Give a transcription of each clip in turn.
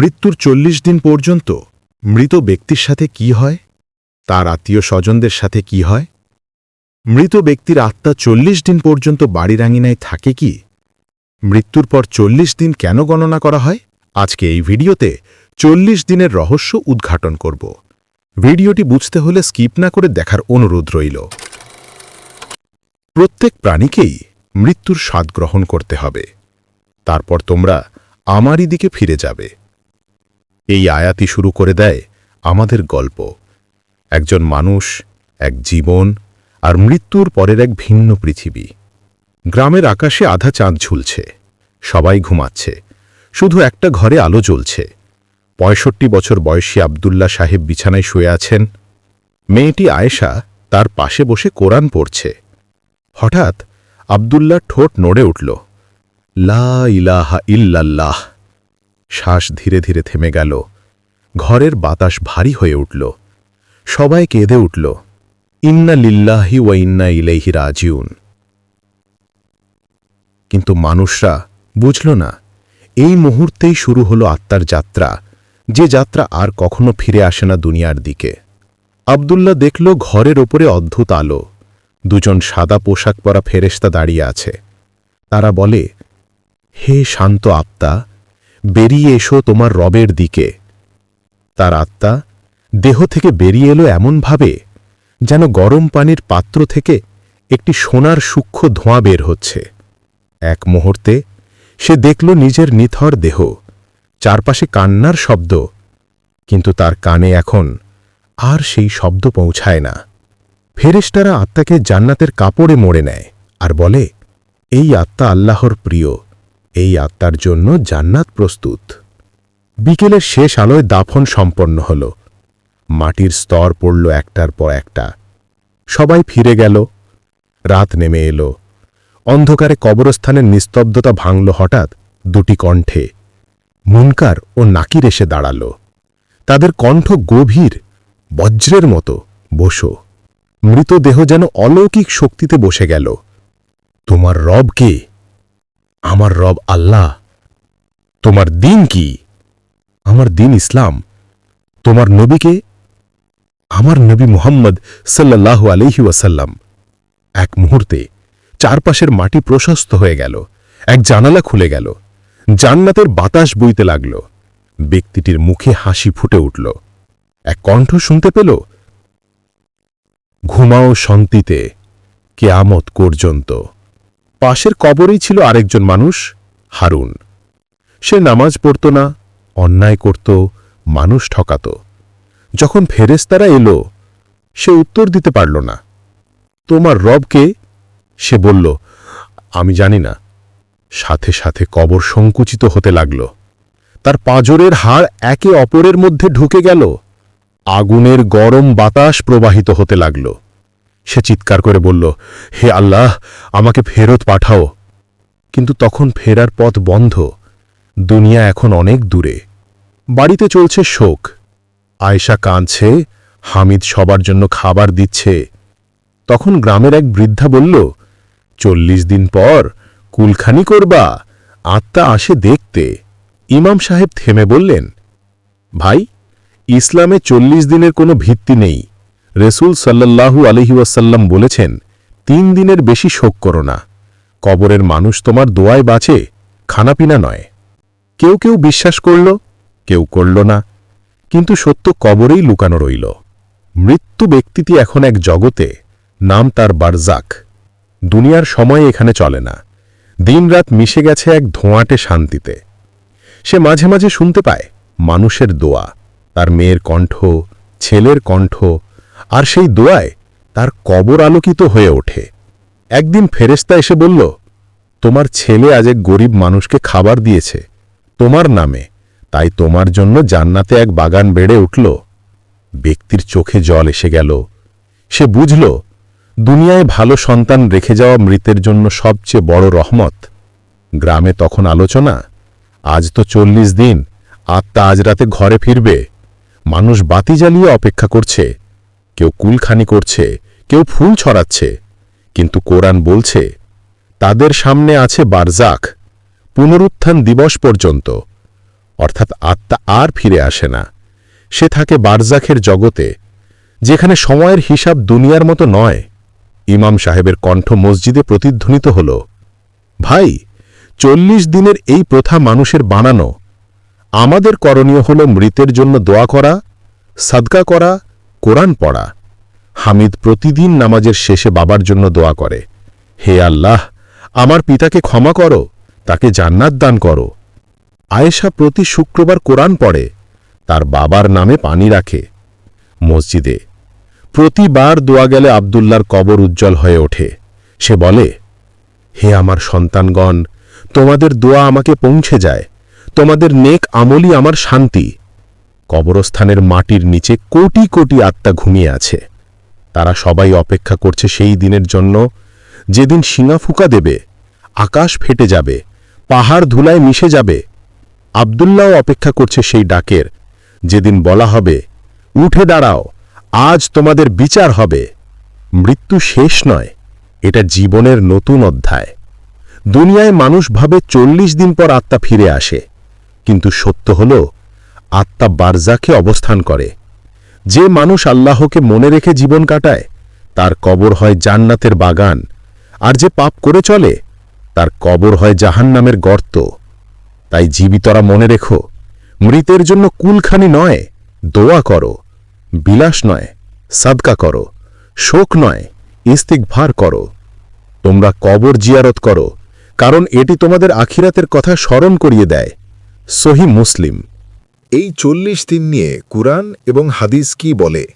মৃত্যুর চল্লিশ দিন পর্যন্ত মৃত ব্যক্তির সাথে কি হয়? তার আত্মীয় স্বজনদের সাথে কি হয়? মৃত ব্যক্তির আত্মা চল্লিশ দিন পর্যন্ত বাড়ির আঙিনায় থাকে কি? মৃত্যুর পর চল্লিশ দিন কেন গণনা করা হয়? আজকে এই ভিডিওতে চল্লিশ দিনের রহস্য উদ্ঘাটন করব। ভিডিওটি বুঝতে হলে স্কিপ না করে দেখার অনুরোধ রইল। প্রত্যেক প্রাণীকেই মৃত্যুর স্বাদ গ্রহণ করতে হবে। তারপর তোমরা আমারই দিকে ফিরে যাবে। এই আয়াতি শুরু করে দেয় আমাদের গল্প। একজন মানুষ, এক জীবন আর মৃত্যুর পরের এক ভিন্ন পৃথিবী। গ্রামের আকাশে আধা চাঁদ ঝুলছে, সবাই ঘুমাচ্ছে, শুধু একটা ঘরে আলো জ্বলছে। পঁয়ষট্টি বছর বয়সী আবদুল্লাহ সাহেব বিছানায় শুয়ে আছেন। মেয়েটি আয়েশা তার পাশে বসে কোরআন পড়ছে। হঠাৎ আবদুল্লাহ ঠোঁট নড়ে উঠল। লা ইলাহা ইল্লাল্লাহ। শ্বাস ধীরে ধীরে থেমে গেল। ঘরের বাতাস ভারী হয়ে উঠল। সবাই কেঁদে উঠল। ইন্না লিল্লাহি ওয়া ইন্না ইলাইহি রাজিউন। কিন্তু মানুষরা বুঝল না, এই মুহূর্তেই শুরু হলো আত্মার যাত্রা, যে যাত্রা আর কখনো ফিরে আসে না দুনিয়ার দিকে। আবদুল্লাহ দেখল ঘরের ওপরে অদ্ভুত আলো। দুজন সাদা পোশাক পরা ফেরেস্তা দাঁড়িয়ে আছে। তারা বলে, হে শান্ত আত্মা বেরিয়ে এসো তোমার রবের দিকে। তার আত্মা দেহ থেকে বেরিয়ে এলো এমনভাবে যেন গরম পানির পাত্র থেকে একটি সোনার সূক্ষ্ম ধোঁয়া বের হচ্ছে। এক মুহূর্তে সে দেখল নিজের নিথর দেহ, চারপাশে কান্নার শব্দ, কিন্তু তার কানে এখন আর সেই শব্দ পৌঁছায় না। ফেরেশতারা আত্মাকে জান্নাতের কাপড়ে মোড়ে নেয় আর বলে, এই আত্মা আল্লাহর প্রিয়। এই আত্মার জন্য জান্নাত প্রস্তুত। বিকেলের শেষ আলোয় দাফন সম্পন্ন হল। মাটির স্তর পড়ল একটার পর একটা। সবাই ফিরে গেল। রাত নেমে এলো। অন্ধকারে কবরস্থানের নিস্তব্ধতা ভাঙল হঠাৎ দুটি কণ্ঠে। মুনকার ও নাকির এসে দাঁড়াল। তাদের কণ্ঠ গভীর, বজ্রের মতো, বসো। মৃতদেহ যেন অলৌকিক শক্তিতে বসে গেল। তোমার রব কে? আমার রব আল্লাহ। তোমার দিন কি? আমার দিন ইসলাম। তোমার নবীকে আমার নবী মুহাম্মদ সাল্লাল্লাহু আলহি ওয়াসাল্লাম। এক মুহূর্তে চারপাশের মাটি প্রশস্ত হয়ে গেল, এক জানালা খুলে গেল, জান্নাতের বাতাস বইতে লাগল, ব্যক্তিটির মুখে হাসি ফুটে উঠল, এক কণ্ঠ শুনতে পেল, ঘুমাও শান্তিতে, কেয়ামত পর্যন্ত। পাশের কবরেই ছিল আরেকজন মানুষ, হারুন। সে নামাজ পড়ত না, অন্যায় করত, মানুষ ঠকাত। যখন ফেরেস্তারা এলো, সে উত্তর দিতে পারল না। তোমার রবকে সে বলল, আমি জানি না। সাথে সাথে কবর সংকুচিত হতে লাগল। তার পাঁজরের হাড় একে অপরের মধ্যে ঢুকে গেল। আগুনের গরম বাতাস প্রবাহিত হতে লাগল। সে চিৎকার করে বলল, হে আল্লাহ, আমাকে ফেরত পাঠাও। কিন্তু তখন ফেরার পথ বন্ধ। দুনিয়া এখন অনেক দূরে। বাড়িতে চলছে শোক। আয়শা কাঁদছে, হামিদ সবার জন্য খাবার দিচ্ছে। তখন গ্রামের এক বৃদ্ধা বলল, চল্লিশ দিন পর কুলখানি করবা, আত্মা আসে দেখতে। ইমাম সাহেব থেমে বললেন, ভাই, ইসলামে চল্লিশ দিনের কোনো ভিত্তি নেই। রেসুল সাল্লাল্লাহু আলহিউসাল্লাম বলেছেন, তিন দিনের বেশি শোক করো না। কবরের মানুষ তোমার দোয়ায় বাঁচে, খানাপিনা নয়। কেউ কেউ বিশ্বাস করল, কেউ করল না। কিন্তু সত্য কবরেই লুকানো রইল। মৃত্যু ব্যক্তিটি এখন এক জগতে, নাম তার বারজাক। দুনিয়ার সময় এখানে চলে না। দিনরাত মিশে গেছে এক ধোঁয়াটে শান্তিতে। সে মাঝে মাঝে শুনতে পায়, মানুষের দোয়া, তার মেয়ের কণ্ঠ, ছেলের কণ্ঠ আর সেই দোয়ায় তার কবর আলোকিত হয়ে ওঠে। একদিন ফেরেস্তা এসে বলল, তোমার ছেলে আজ এক গরিব মানুষকে খাবার দিয়েছে। তোমার নামে তাই তোমার জন্য জান্নাতে এক বাগান বেড়ে উঠল। ব্যক্তির চোখে জল এসে গেল। সে বুঝল, দুনিয়ায় ভালো সন্তান রেখে যাওয়া মৃতের জন্য সবচেয়ে বড় রহমত। গ্রামে তখন আলোচনা, আজ তো চল্লিশ দিন, আত্মা আজ রাতে ঘরে ফিরবে। মানুষ বাতি জ্বালিয়ে অপেক্ষা করছে। কেউ কুলখানি করছে, কেউ ফুল ছড়াচ্ছে। কিন্তু কোরআন বলছে, তাদের সামনে আছে বারজাক, পুনরুত্থান দিবস পর্যন্ত। অর্থাৎ আত্মা আর ফিরে আসে না। সে থাকে বারজাখের জগতে, যেখানে সময়ের হিসাব দুনিয়ার মতো নয়। ইমাম সাহেবের কণ্ঠ মসজিদে প্রতিধ্বনিত হল, ভাই, চল্লিশ দিনের এই প্রথা মানুষের বানানো। আমাদের করণীয় হল মৃতের জন্য দোয়া করা, সাদকা করা কোরআন পড়া। হামিদ প্রতিদিন নামাজের শেষে বাবার জন্য দোয়া করে। হে আল্লাহ, আমার পিতাকে ক্ষমা করো, তাকে জান্নাত দান করো। আয়েশা প্রতি শুক্রবার কোরআন পড়ে, তার বাবার নামে পানি রাখে। মসজিদে প্রতিবার দোয়া গেলে আবদুল্লার কবর উজ্জ্বল হয়ে ওঠে। সে বলে, হে আমার সন্তানগণ, তোমাদের দোয়া আমাকে পৌঁছে যায়। তোমাদের নেক আমলই আমার শান্তি। কবরস্থানের মাটির নিচে কোটি কোটি আত্মা ঘুমিয়ে আছে। তারা সবাই অপেক্ষা করছে সেই দিনের জন্য। যেদিন শিঙা ফুকা দেবে, আকাশ ফেটে যাবে, পাহাড় ধুলায় মিশে যাবে। আবদুল্লাও অপেক্ষা করছে সেই ডাকের। যেদিন বলা হবে, উঠে দাঁড়াও, আজ তোমাদের বিচার হবে। মৃত্যু শেষ নয়, এটা জীবনের নতুন অধ্যায়। দুনিয়ায় মানুষ ভাবে চল্লিশ দিন পর আত্মা ফিরে আসে। কিন্তু সত্য হল আত্মা বারজাকে অবস্থান করে। যে মানুষ আল্লাহকে মনে রেখে জীবন কাটায়, তার কবর হয় জান্নাতের বাগান, আর যে পাপ করে চলে, তার কবর হয় জাহান্নামের গর্ত। তাই জীবিতরা মনে রেখো, মৃতের জন্য কুলখানি নয়, দোয়া করো, বিলাস নয়, সাদকা করো, শোক নয় ইস্তিকভার করো। তোমরা কবর জিয়ারত করো, কারণ এটি তোমাদের আখিরাতের কথা স্মরণ করিয়ে দেয়, সহি মুসলিম। এই চল্লিশ দিন নিয়ে কুরআন এবং হাদিস কি বলে?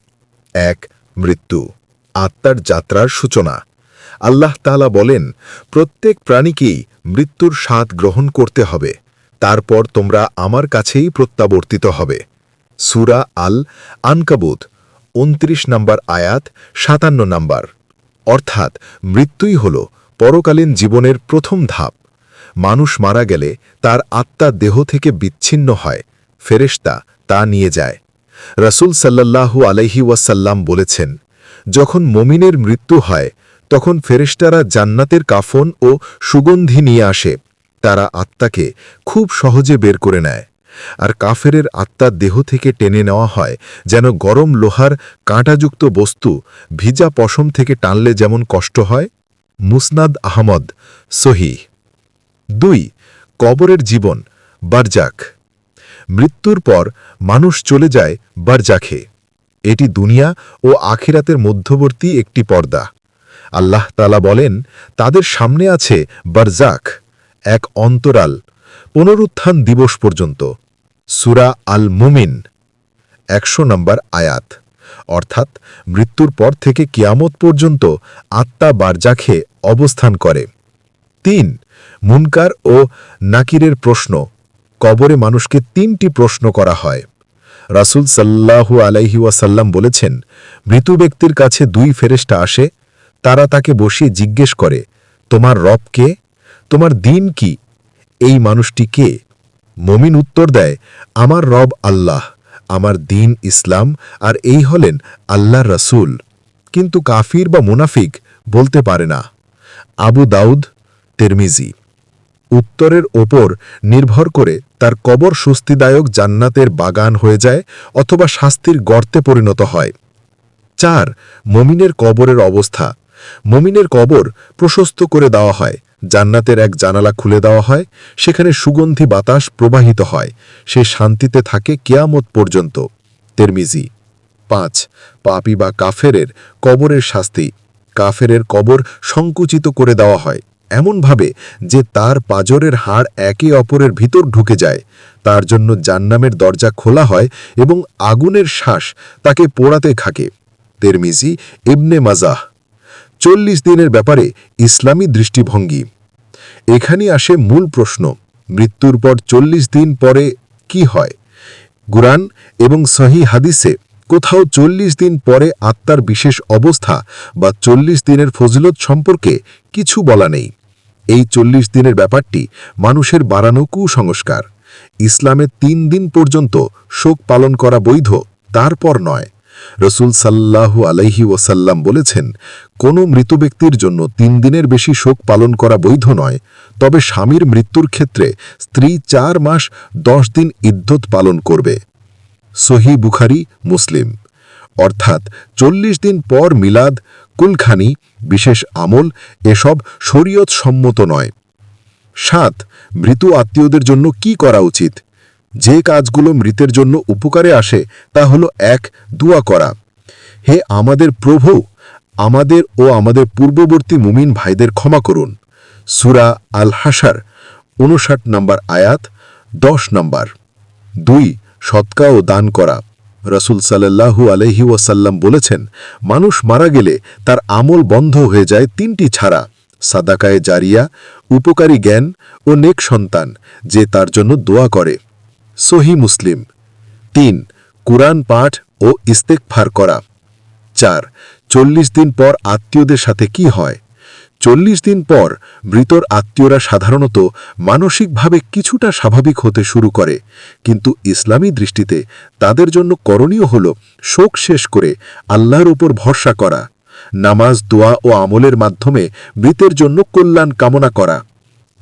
এক, মৃত্যু। আত্মার যাত্রার সূচনা। আল্লাহ তাআলা বলেন, প্রত্যেক প্রাণীকেই মৃত্যুর স্বাদ গ্রহণ করতে হবে। তারপর তোমরা আমার কাছেই প্রত্যাবর্তিত হবে। সুরা আল আনকাবুত, উনত্রিশ নম্বর আয়াত, সাতান্ন নম্বর। অর্থাৎ মৃত্যুই হল পরকালীন জীবনের প্রথম ধাপ। মানুষ মারা গেলে তার আত্মা দেহ থেকে বিচ্ছিন্ন হয়। ফেরেশতা তা নিয়ে যায়। রাসূল সাল্লাল্লাহু আলাইহি ওয়াসাল্লাম বলেছেন, যখন মমিনের মৃত্যু হয়, তখন ফেরেশতারা জান্নাতের কাফন ও সুগন্ধি নিয়ে আসে। তারা আত্মাকে খুব সহজে বের করে নেয়। আর কাফেরের আত্মার দেহ থেকে টেনে নেওয়া হয়, যেন গরম লোহার কাঁটাযুক্ত বস্তু ভিজা পশম থেকে টানলে যেমন কষ্ট হয়। মুসনাদ আহমদ সহি দুই, কবরের জীবন, বারজাক। মৃত্যুর পর মানুষ চলে যায় বারজাখে। এটি দুনিয়া ও আখিরাতের মধ্যবর্তী একটি পর্দা। আল্লাহ তালা বলেন, তাদের সামনে আছে বারজাক এক অন্তরাল, পুনরুত্থান দিবস পর্যন্ত। সুরা আল মুমিন একশো নম্বর আয়াত। অর্থাৎ মৃত্যুর পর থেকে কিয়ামত পর্যন্ত আত্মা বারজাখে অবস্থান করে। তিন, মুনকার ও নাকিরের প্রশ্ন। কবরে মানুষকে তিনটি প্রশ্ন করা হয়। রাসুল সাল্লাহু আলাইহি ওয়াসাল্লাম বলেছেন, মৃত ব্যক্তির কাছে দুই ফেরেস্টা আসে, তারা তাকে বসিয়ে জিজ্ঞেস করে, তোমার রব কে? তোমার দিন কি? এই মানুষটি কে? মমিন উত্তর দেয়, আমার রব আল্লাহ, আমার দিন ইসলাম, আর এই হলেন আল্লাহর রাসূল। কিন্তু কাফির বা মুনাফিক বলতে পারে না। আবু দাউদ, তেরমিজি। উত্তরের ওপর নির্ভর করে তার কবর স্বস্তিদায়ক জান্নাতের বাগান হয়ে যায় অথবা শাস্তির গর্তে পরিণত হয়। চার, মমিনের কবরের অবস্থা। মমিনের কবর প্রশস্ত করে দেওয়া হয়। জান্নাতের এক জানালা খুলে দেওয়া হয়। সেখানে সুগন্ধি বাতাস প্রবাহিত হয়। সে শান্তিতে থাকে কেয়ামত পর্যন্ত। তেরমিজি। পাঁচ, পাপি বা কাফেরের কবরের শাস্তি। কাফেরের কবর সংকুচিত করে দেওয়া হয়। এমনভাবে যে তার পাজরের হাড় একে অপরের ভিতর ঢুকে যায়। তার জন্য জান্নামের দরজা খোলা হয় এবং আগুনের শ্বাস তাকে পোড়াতে থাকে। তেরমিজি, ইবনে মাজাহ। চল্লিশ দিনের ব্যাপারে ইসলামী দৃষ্টিভঙ্গি। এখানে আসে মূল প্রশ্ন, মৃত্যুর পর চল্লিশ দিন পরে কি হয়? গুরান এবং সহি হাদিসে কোথাও চল্লিশ দিন পরে আত্মার বিশেষ অবস্থা বা চল্লিশ দিনের ফজিলত সম্পর্কে কিছু বলা নেই। এই চল্লিশ দিনের ব্যাপারটি মানুষের বাড়ানো কুসংস্কার ইসলামে তিন দিন পর্যন্ত শোক পালন করা বৈধ, তারপর নয়। রসুল সাল্লাহু আলাইহি ওসাল্লাম বলেছেন, কোনো মৃত ব্যক্তির জন্য তিন দিনের বেশি শোক পালন করা বৈধ নয়, তবে স্বামীর মৃত্যুর ক্ষেত্রে স্ত্রী চার মাস দশ দিন ইদ্যত পালন করবে। সহি বুখারি, মুসলিম। অর্থাৎ চল্লিশ দিন পর মিলাদ, কুলখানি, বিশেষ আমল, এসব শরীয়ত সম্মত নয়। সাত, মৃত আত্মীয়দের জন্য কি করা উচিত? যে কাজগুলো মৃতের জন্য উপকারে আসে, তা হলো এক, দুয়া করা। হে আমাদের প্রভু, আমাদের ও আমাদের পূর্ববর্তী মুমিন ভাইদের ক্ষমা করুন। সুরা আল হাসার উনষাট নম্বর আয়াত, দশ নম্বর। দুই সৎকা ও দান করা। রসুল সাল্লাহু আলহি ওয়াসাল্লাম বলেছেন, মানুষ মারা গেলে তার আমল বন্ধ হয়ে যায় তিনটি ছাড়া, সাদাকায়ে জারিয়া, উপকারী জ্ঞান ও নেক সন্তান, যে তার জন্য দোয়া করে। সহি মুসলিম। তিন, কুরআন পাঠ ও ইস্তেকফার করা। চার, চল্লিশ দিন পর আত্মীয়দের সাথে কি হয়? চল্লিশ দিন পর মৃতর আত্মীয়রা সাধারণত মানসিকভাবে কিছুটা স্বাভাবিক হতে শুরু করে। কিন্তু ইসলামী দৃষ্টিতে তাদের জন্য করণীয় হল শোক শেষ করে আল্লাহর উপর ভরসা করা, নামাজ, দোয়া ও আমলের মাধ্যমে মৃতের জন্য কল্যাণ কামনা করা।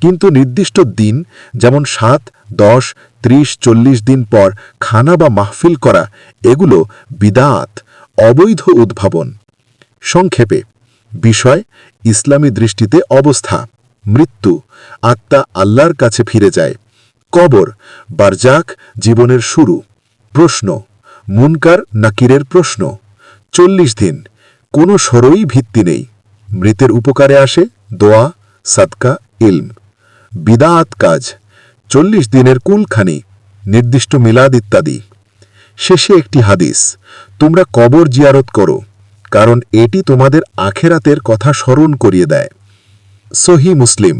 কিন্তু নির্দিষ্ট দিন, যেমন সাত, দশ, ত্রিশ, চল্লিশ দিন পর খানা বা মাহফিল করা, এগুলো বিদাত, অবৈধ উদ্ভাবন। সংক্ষেপে বিষয় ইসলামী দৃষ্টিতে অবস্থা। মৃত্যু, আত্মা আল্লাহর কাছে ফিরে যায়। কবর, বারজাক জীবনের শুরু। প্রশ্ন, মুনকার নাকিরের প্রশ্ন। চল্লিশ দিন, কোনো সরই ভিত্তি নেই। মৃতের উপকারে আসে দোয়া, সাদকা, ইলম। বিদাত কাজ, চল্লিশ দিনের কুলখানি, নির্দিষ্ট মিলাদ ইত্যাদি। শেষে একটি হাদিস, তোমরা কবর জিয়ারত করো। কারণ এটি তোমাদের আখেরাতের কথা স্মরণ করিয়ে দেয়। সহি মুসলিম।